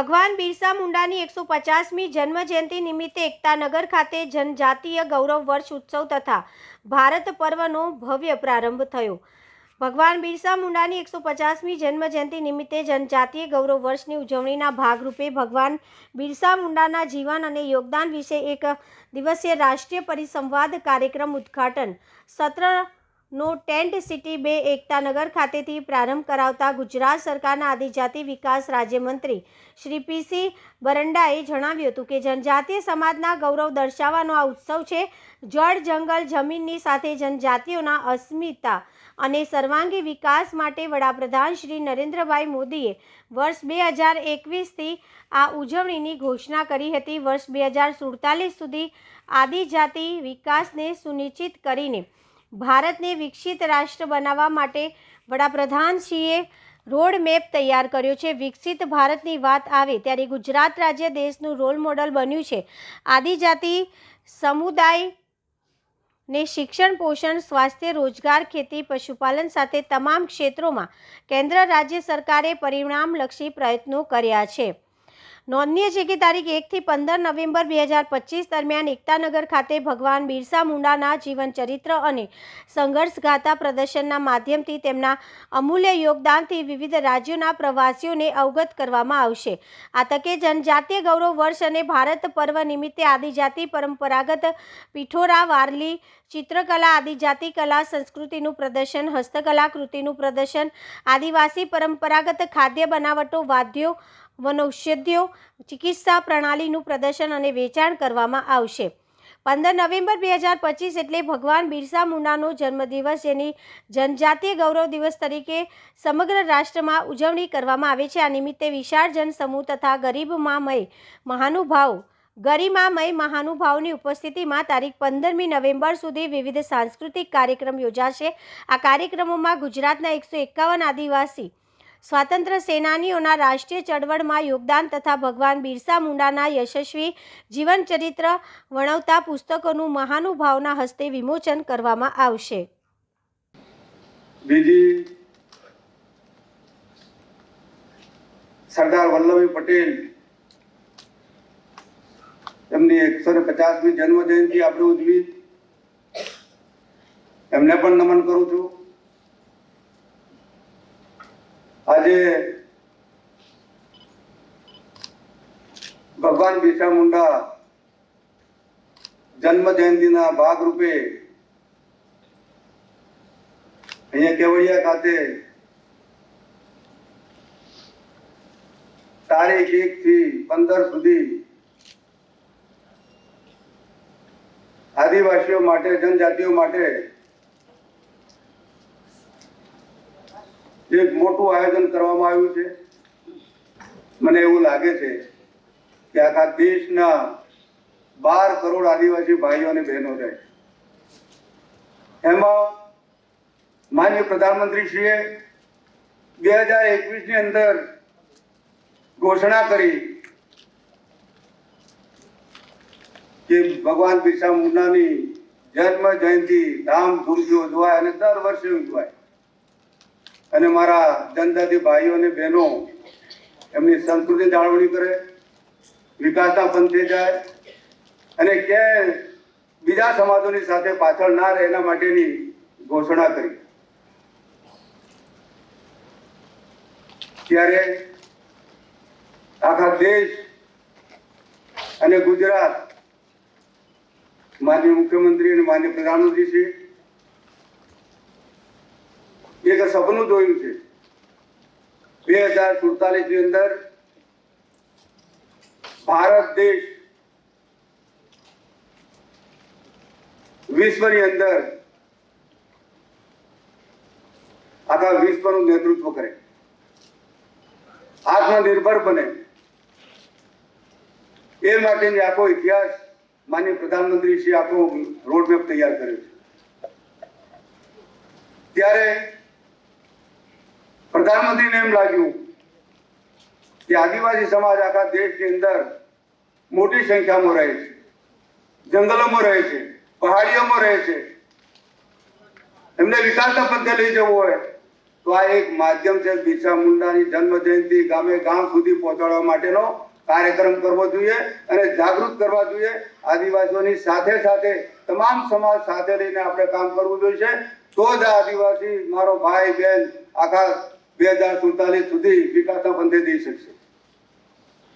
ભગવાન બિરસા મુંડાની એકસો પચાસમી જન્મ જયંતિ નિમિત્તે એકતાનગર ખાતે જનજાતીય ગૌરવ વર્ષ ઉત્સવ તથા ભારત પર્વનો ભવ્ય પ્રારંભ થયો. ભગવાન બિરસા મુંડાની એકસો પચાસમી જન્મ જયંતિ નિમિત્તે જનજાતીય ગૌરવ વર્ષની ઉજવણીના ભાગરૂપે ભગવાન બિરસા મુંડાના જીવન અને યોગદાન વિશે એક દિવસીય રાષ્ટ્રીય પરિસંવાદ કાર્યક્રમ ઉદ્ઘાટન. સત્રનો ટેન્ટ સિટી બે એકતાનગર ખાતેથી પ્રારંભ કરાવતા ગુજરાત સરકારના આદિજાતિ વિકાસ રાજ્યમંત્રી શ્રી પીસી બરંડાએ જણાવ્યું હતું કે જનજાતીય સમાજના ગૌરવ દર્શાવવાનો આ ઉત્સવ છે. જળ, જંગલ, જમીનની સાથે જનજાતિઓના અસ્મિતા અને સર્વાંગી વિકાસ માટે વડાપ્રધાન શ્રી નરેન્દ્રભાઈ મોદીએ વર્ષ બે હજાર એકવીસથી આ ઉજવણીની ઘોષણા કરી હતી. વર્ષ બે હજાર સુડતાલીસ સુધી આદિજાતિ વિકાસને સુનિશ્ચિત કરીને ભારતને વિકસિત રાષ્ટ્ર બનાવવા માટે વડાપ્રધાનશ્રીએ રોડ મેપ તૈયાર કર્યો છે. વિકસિત ભારતની વાત આવે ત્યારે ગુજરાત રાજ્ય દેશનું રોલ મોડલ બન્યું છે. આદિજાતિ સમુદાય ને શિક્ષણ, પોષણ, સ્વાસ્થ્ય, રોજગાર, ખેતી, પશુપાલન સાથે તમામ ક્ષેત્રોમાં કેન્દ્ર રાજ્ય સરકારે પરિણામલક્ષી પ્રયત્નો કર્યા છે. નોંધનીય છે કે તારીખ એકથી પંદર નવેમ્બર બે હજાર પચીસ દરમિયાન એકતાનગર ખાતે ભગવાન બિરસા મુંડાના જીવન ચરિત્ર અને સંઘર્ષગાથા પ્રદર્શનના માધ્યમથી તેમના અમૂલ્ય યોગદાનથી વિવિધ રાજ્યોના પ્રવાસીઓને અવગત કરવામાં આવશે. આ તકે જનજાતીય ગૌરવ વર્ષ અને ભારત પર્વ નિમિત્તે આદિજાતિ પરંપરાગત પિઠોરા, વારલી, ચિત્રકલા, આદિજાતિ કલા, સંસ્કૃતિનું પ્રદર્શન, હસ્તકલા કૃતિનું પ્રદર્શન, આદિવાસી પરંપરાગત ખાદ્ય બનાવટો, વાદ્યો વનૌષધ્યો ચિકિત્સા પ્રણાલીનું પ્રદર્શન અને વેચાણ કરવામાં આવશે. પંદર નવેમ્બર બે હજાર પચીસ એટલે ભગવાન બિરસા મુંડાનો જન્મદિવસ, જેની જનજાતીય ગૌરવ દિવસ તરીકે સમગ્ર રાષ્ટ્રમાં ઉજવણી કરવામાં આવે છે. આ નિમિત્તે વિશાળ જનસમૂહ તથા ગરીબમાંમય મહાનુભાવ, ગરિમામય મહાનુભાવની ઉપસ્થિતિમાં તારીખ પંદરમી નવેમ્બર સુધી વિવિધ સાંસ્કૃતિક કાર્યક્રમ યોજાશે. આ કાર્યક્રમોમાં ગુજરાતના એકસો એકાવન આદિવાસી સ્વાતંત્ર્ય સેનાનીઓના રાષ્ટ્રીય ચળવળમાં યોગદાન તથા ભગવાન બિરસા મુંડાના યશસ્વી જીવનચરિત્ર વણવતા પુસ્તકોનું મહાનુભાવના હસ્તે વિમોચન કરવામાં આવશે. બીજી સરદાર વલ્લભભાઈ પટેલ એમની એકસો ને પચાસમી જન્મ જયંતિ આપણે ઉજવી. એમને પણ નમન કરું છું. આજે ભગવાન બિરસા મુંડા જન્મ જયંતિના ભાગરૂપે અહીંયા કેવડિયા ખાતે તારીખ એક થી પંદર સુધી આદિવાસીઓ માટે, જનજાતિઓ માટે એક મોટું આયોજન કરવામાં આવ્યું છે. મને એવું લાગે છે કે આખા દેશના બાર કરોડ આદિવાસી ભાઈઓ અને બહેનો છે એમાં માન્ય પ્રધાનમંત્રીશ્રીએ બે હજાર એકવીસની અંદર ઘોષણા કરી કે ભગવાન બિરસા મુંડાની જન્મ જયંતિ ધામધૂમથી ઉજવાય અને દર વર્ષે ઉજવાય. અને મારા જનજાતિ ભાઈઓ અને બહેનો એમની સંસ્કૃતિ જાળવણી કરે, વિકાસના પંથે જાય અને કે બીજા સમાજોની સાથે પાછળ ના રહે એના માટેની ઘોષણા કરી. ત્યારે આખા દેશ અને ગુજરાત માન્ય મુખ્યમંત્રી અને માન્ય પ્રધાનમંત્રી શ્રી એક સપનું જોયું છે. બે હજાર સુડતાલીસની અંદર ભારત દેશ વિશ્વની અંદર આખા વિશ્વનું નેતૃત્વ કરે. આત્મનિર્ભર બને. એ માટેની આખો ઇતિહાસ માન્ય પ્રધાનમંત્રી શ્રી આખો રોડમેપ તૈયાર કર્યો છે. ત્યારે પ્રધાનમંત્રીને એમ લાગ્યું કે આદિવાસી સમાજ આખા દેશની અંદર મોટી સંખ્યામાં રહે છે. જંગલોમાં રહે છે, પહાડીઓમાં રહે છે. એમને વિકાસના પંથે લઈ જવું હોય તો આ એક માધ્યમ છે બિરસા મુંડાની જન્મ જયંતિ ગામે ગામ સુધી પહોંચાડવા માટેનો કાર્યક્રમ કરવો જોઈએ અને જાગૃત કરવા જોઈએ. આદિવાસીઓની સાથે સાથે, તમામ સમાજ સાથે લઈને આપણે કામ કરવું જોઈએ. તો જ આદિવાસી, મારો ભાઈ બહેન આખા બે હજાર સુડતાલીસ સુધી વિકાસના પંથે દઈ શકશે.